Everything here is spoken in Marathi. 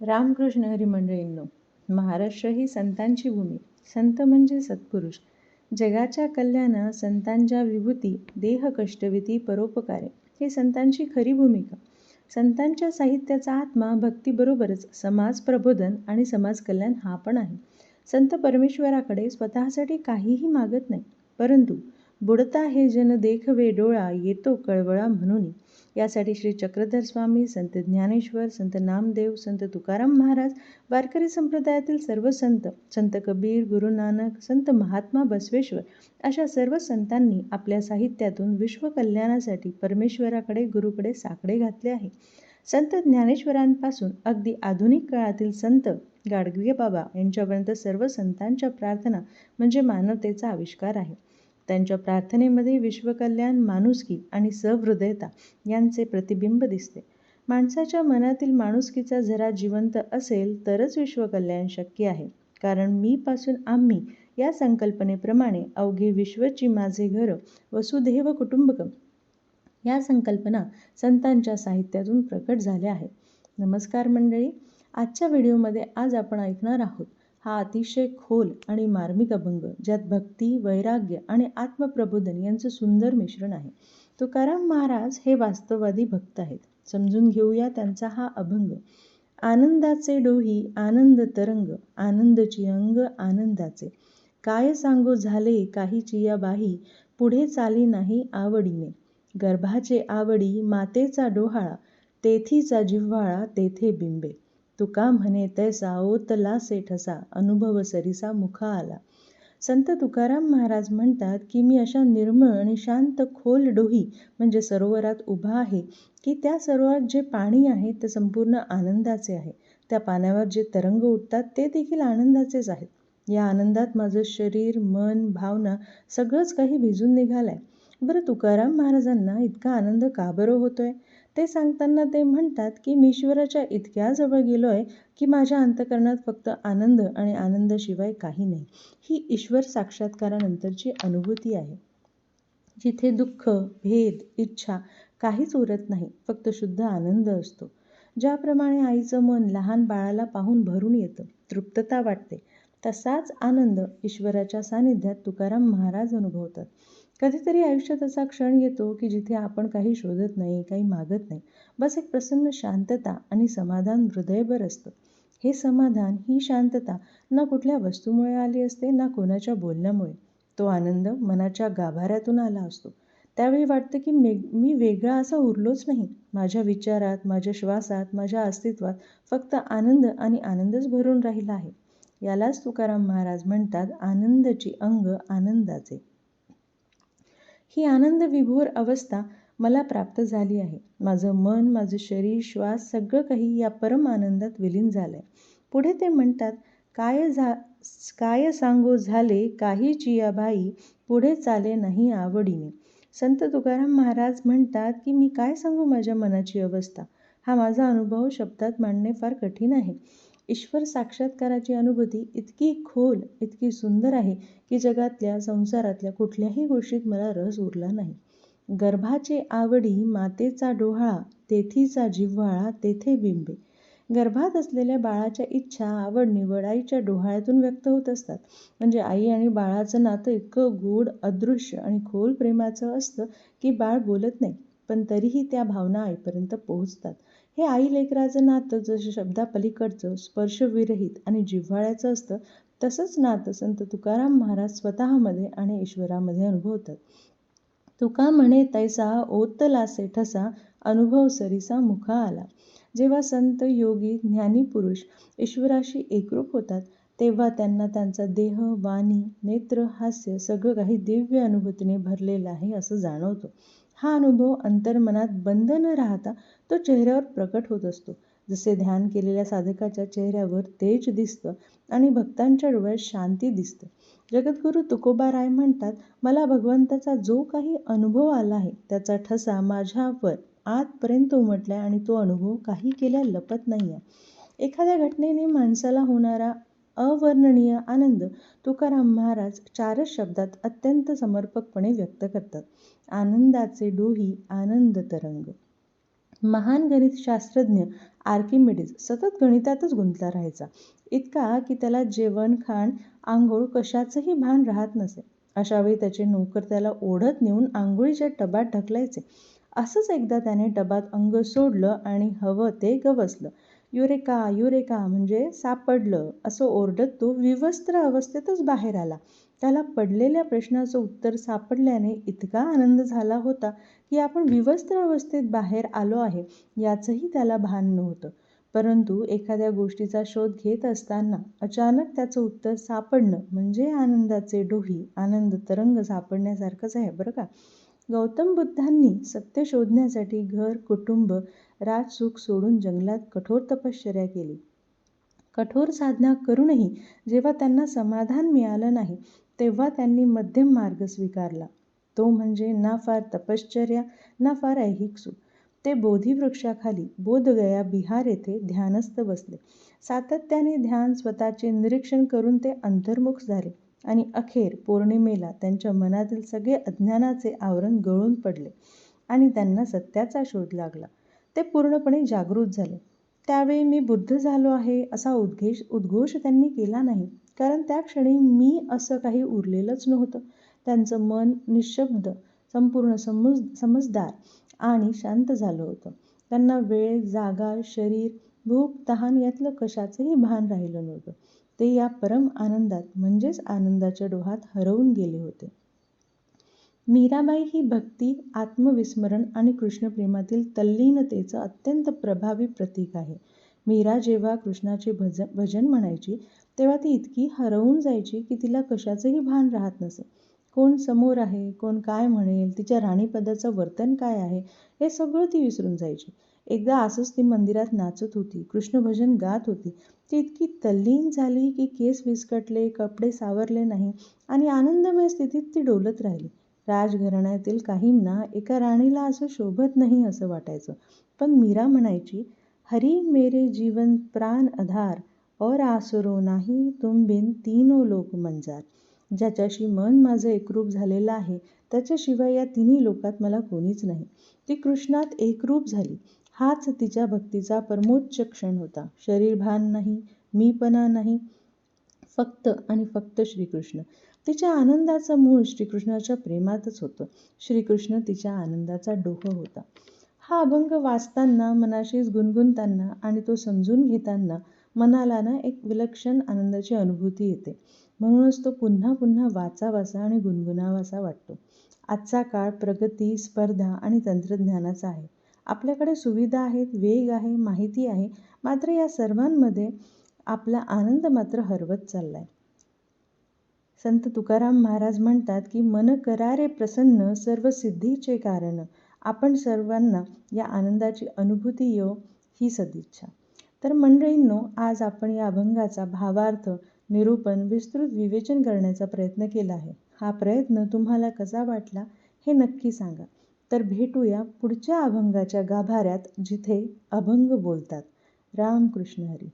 रामकृष्ण हरी मंडळींनो महाराष्ट्र ही संतांची भूमी. संत म्हणजे सत्पुरुष. जगाच्या कल्याण संतांच्या विभूती देह कष्टविती परोपकारे. ही संतांची खरी भूमिका. संतांच्या साहित्याचा आत्मा भक्तीबरोबरच समाज प्रबोधन आणि समाज कल्याण हा पण आहे. संत परमेश्वराकडे स्वतःसाठी काहीही मागत नाही. परंतु बुडता हे जन देखवे डोळा येतो कळवळा म्हणून. यासाठी श्री चक्रधर स्वामी संत ज्ञानेश्वर संत नामदेव संत तुकाराम महाराज वारकरी संप्रदायातील सर्व संत संत कबीर गुरु नानक संत महात्मा बसवेश्वर अशा सर्व संतांनी आपल्या साहित्यातून विश्वकल्याणासाठी परमेश्वराकडे गुरुकडे साकडे घातले आहे. संत ज्ञानेश्वरांपासून अगदी आधुनिक काळातील संत गाडगे बाबा यांच्यापर्यंत सर्व संतांच्या प्रार्थना म्हणजे मानवतेचा आविष्कार आहे. त्यांच्या प्रार्थनेमध्ये विश्वकल्याण माणुसकी आणि सहृदयता यांचे प्रतिबिंब दिसते. माणसाच्या मनातील माणुसकीचा जरा जिवंत असेल तरच विश्वकल्याण शक्य आहे. कारण मीपासून आम्ही या संकल्पनेप्रमाणे अवघे विश्वची माझे घर वसुधैव कुटुंबकम या संकल्पना संतांच्या साहित्यातून प्रकट झाल्या आहेत. नमस्कार मंडळी आजच्या व्हिडिओमध्ये आज आपण ऐकणार आहोत हा अतिशय खोल आणि मार्मिक अभंग ज्यात भक्ती वैराग्य आणि आत्मप्रबोधन यांचं सुंदर मिश्रण आहे. तुकाराम महाराज हे वास्तववादी भक्त आहेत. समजून घेऊया त्यांचा हा अभंग. आनंदाचे डोही आनंद तरंग आनंदची अंग आनंदाचे. काय सांगू झाले काहीची या बाही पुढे चाली नाही आवडीने. गर्भाचे आवडी मातेचा डोहाळा तेथीचा जिव्हाळा तेथे बिंबे. तुका म्हणे तैसा ओतला सेठसा अनुभव सरिसा मुखा आला. संत तुकाराम महाराज म्हणतात की मी अशा निर्मळ आणि शांत खोल डोही म्हणजे सरोवरात उभा आहे की त्या सरोवरात जे पाणी आहे ते संपूर्ण आनंदाचे आहे. त्या पाण्यावर जे तरंग उठतात ते देखील आनंदाचेच आहेत. या आनंदात माझं शरीर मन भावना सगळंच काही भिजून निघालं आहे बरं तुकाराम महाराजांना इतका आनंद का बरं होतो आहे ते सांगताना ते म्हणतात की मी ईश्वराच्या इतक्या जवळ गेलो आहे की माझ्या अंतकरणात फक्त आनंद आणि आनंदाशिवाय काही नाही. ही ईश्वर साक्षात्कारानंतरची अनुभूती आहे. जिथे दुःख भेद इच्छा काहीच उरत नाही फक्त शुद्ध आनंद असतो. ज्याप्रमाणे आईचं मन लहान बाळाला पाहून भरून येतं तृप्तता वाटते तसाच आनंद ईश्वराच्या सानिध्यात तुकाराम महाराज अनुभवतात. कधीतरी आयुष्यात असा क्षण येतो की जिथे आपण काही शोधत नाही काही मागत नाही. बस एक प्रसन्न शांतता आणि समाधान हृदयभर असतं. हे समाधान ही शांतता ना कुठल्या वस्तूमुळे आली असते ना कोणाच्या बोलण्यामुळे. तो आनंद मनाच्या गाभाऱ्यातून आला असतो. त्यावेळी वाटतं की मे मी वेगळा असा उरलोच नाही. माझ्या विचारात माझ्या श्वासात माझ्या अस्तित्वात फक्त आनंद आणि आनंदच भरून राहिला आहे. यालाच तुकाराम महाराज म्हणतात आनंदची अंग आनंदाचे. ही आनंद विभोर अवस्था मला प्राप्त झाली आहे. माझं मन माझं शरीर श्वास सगळं काही या परम आनंदात विलीन झालं आहे पुढे ते म्हणतात काय झा काय सांगो झाले काही चिया बाई पुढे चाले नाही आवडीने. संत तुकाराम महाराज म्हणतात की मी काय सांगू माझ्या मनाची अवस्था? हा माझा अनुभव शब्दात मांडणे फार कठीण आहे. ईश्वर साक्षात्काराची अनुभूती इतकी खोल इतकी सुंदर आहे की जगातल्या संसारातल्या कुठल्याही गोष्टीत मला रस उरला नाही. गर्भाचे आवडी मातेचा डोहाळा तेथीचा जिव्हाळा तेथे बिंबे. गर्भात असलेल्या बाळाच्या इच्छा आवड निवड आईच्या डोहाळ्यातून व्यक्त होत असतात. म्हणजे आई आणि बाळाचं नातं इतकं गोड अदृश्य आणि खोल प्रेमाचं असतं की बाळ बोलत नाही पण तरीही त्या भावना आईपर्यंत पोहोचतात. हे आई लेकराचं नातं जसं शब्दापलीकडचं स्पर्शविरहित आणि जिव्हाळ्याचं असतं तसंच नातं संत तुकाराम महाराज स्वतःमध्ये आणि ईश्वरामध्ये अनुभवतात. तुका म्हणे तैसा ओतलासे ठसा अनुभव सरीसा मुखा आला. जेव्हा संत योगी ज्ञानी पुरुष ईश्वराशी एकरूप होतात तेव्हा त्यांना त्यांचा देह वाणी नेत्र हास्य सगळं काही दिव्य अनुभूतीने भरलेलं आहे असं जाणवतं. हा अनुभव अंतर्मनात बंद न राहता तो चेहऱ्यावर प्रकट होत असतो. जसे ध्यान केलेल्या साधकाच्या चेहऱ्यावर तेज दिसतं आणि भक्तांच्या डोळ्यात शांती दिसते. जगद्गुरू तुकोबाराय म्हणतात मला भगवंताचा जो काही अनुभव आला आहे त्याचा ठसा माझ्यावर आतपर्यंत उमटला आणि तो अनुभव काही केल्या लपत नाही आहे एखाद्या घटनेने माणसाला होणारा अवर्णनीय आनंद तुकाराम महाराज चारच शब्दात अत्यंत समर्पकपणे व्यक्त करतात. आनंदाचे डोही आनंद तरंग. महान गणितशास्त्रज्ञ आर्किमिडीज सतत गणितातच गुंतला राहायचा. इतका की त्याला जेवण खाण आंघोळ कशाचंही भान राहत नसे. अशावेळी त्याचे नोकर त्याला ओढत नेऊन आंघोळीच्या टबात ढकलायचे. असंच एकदा त्याने टबात अंग सोडलं आणि हवं ते गवसलं. युरेका युरेका म्हणजे सापडलं असं ओरडत तो विवस्त्र अवस्थेतच बाहेर आला. त्याला पडलेल्या प्रश्नाचं उत्तर सापडल्याने इतका आनंद झाला होता की आपण विवस्त्र अवस्थेत बाहेर आलो आहे याचंही त्याला भान नव्हतं. परंतु एखाद्या गोष्टीचा शोध घेत असताना अचानक त्याचं उत्तर सापडणं म्हणजे आनंदाचे डोही आनंद तरंग सापडण्यासारखंच आहे बरं का? गौतम बुद्धांनी सत्य शोधण्यासाठी घर कुटुंब राजसुख सोडून जंगलात कठोर तपश्चर्या केली. कठोर साधना करूनही जेव्हा त्यांना समाधान मिळालं नाही तेव्हा त्यांनी मध्यम मार्ग स्वीकारला. तो म्हणजे ना फार तपश्चर्या ना फार ऐहिक सुख. ते बोधिवृक्षाखाली बोधगया बिहार येथे ध्यानस्थ बसले. सातत्याने ध्यान स्वतःचे निरीक्षण करून ते अंतर्मुख झाले. आणि अखेर पौर्णिमेला त्यांच्या मनातील सगळे अज्ञानाचे आवरण गळून पडले आणि त्यांना सत्याचा शोध लागला. ते पूर्णपणे जागृत झाले. त्यावेळी मी बुद्ध झालो आहे असा उद्घेश उद्घोष त्यांनी केला नाही. कारण त्या क्षणी मी असं काही उरलेलंच नव्हतं. त्यांचं मन निशब्द संपूर्ण समज समजदार आणि शांत झालं होतं. त्यांना वेळ जागा शरीर भूक तहान यातलं कशाचंही भान राहिलं नव्हतं. ते या परम आनंदात म्हणजेच आनंदाच्या डोहात हरवून गेले होते. मीराबाई ही भक्ती आत्मविस्मरण आणि कृष्णप्रेमातील तल्लीनतेचं अत्यंत प्रभावी प्रतीक आहे. मीरा जेव्हा कृष्णाचे भज भजन म्हणायची तेव्हा ती इतकी हरवून जायची की तिला कशाचंही भान राहत नसे. कोण समोर आहे कोण काय म्हणेल तिच्या राणीपदाचं वर्तन काय आहे हे सगळं ती विसरून जायची. एकदा असंच ती मंदिरात नाचत होती. कृष्णभजन गात होती. ती इतकी तल्लीन झाली की केस विस्कटले कपडे सावरले नाही आणि आनंदमय स्थितीत ती डोलत राहिली. राजघराण्यातील काहींना एका राणीला असं शोभत नाही असं वाटायचं. पण मीरा म्हणायची हरी मेरे जीवन प्राण आधार और आसुरो नाही तुम बिन तीनो लोक मंजार. ज्याच्याशी मन माझं एकरूप झालेलं आहे त्याच्याशिवाय या तिन्ही लोकात मला कोणीच नाही. ती कृष्णात एकरूप झाली. हाच तिच्या भक्तीचा परमोच्च क्षण होता. शरीरभान नाही मीपणा नाही. फक्त आणि फक्त श्रीकृष्ण. तिच्या आनंदाचं मूळ श्रीकृष्णाच्या प्रेमातच होतं. श्रीकृष्ण तिच्या आनंदाचा डोह होता. हा अभंग वाचताना मनाशीच गुणगुणताना आणि तो समजून घेताना मनाला ना एक विलक्षण आनंदाची अनुभूती येते. म्हणूनच तो पुन्हा पुन्हा वाचावासा आणि गुणगुणावासा वाटतो. आजचा काळ प्रगती स्पर्धा आणि तंत्रज्ञानाचा आहे. आपल्याकडे सुविधा आहेत वेग आहे माहिती आहे. मात्र या सर्वांमध्ये आपला आनंद मात्र हरवत चालला आहे संत तुकाराम महाराज म्हणतात की मन करारे प्रसन्न सर्व सिद्धीचे कारण. आपण सर्वांना या आनंदाची अनुभूती येऊ ही सदिच्छा. तर मंडळींनो आज आपण या अभंगाचा भावार्थ निरूपण विस्तृत विवेचन करण्याचा प्रयत्न केला आहे. हा प्रयत्न तुम्हाला कसा वाटला हे नक्की सांगा. तर भेटूया पुढच्या अभंगाच्या गाभाऱ्यात जिथे अभंग बोलतात. रामकृष्ण हरी.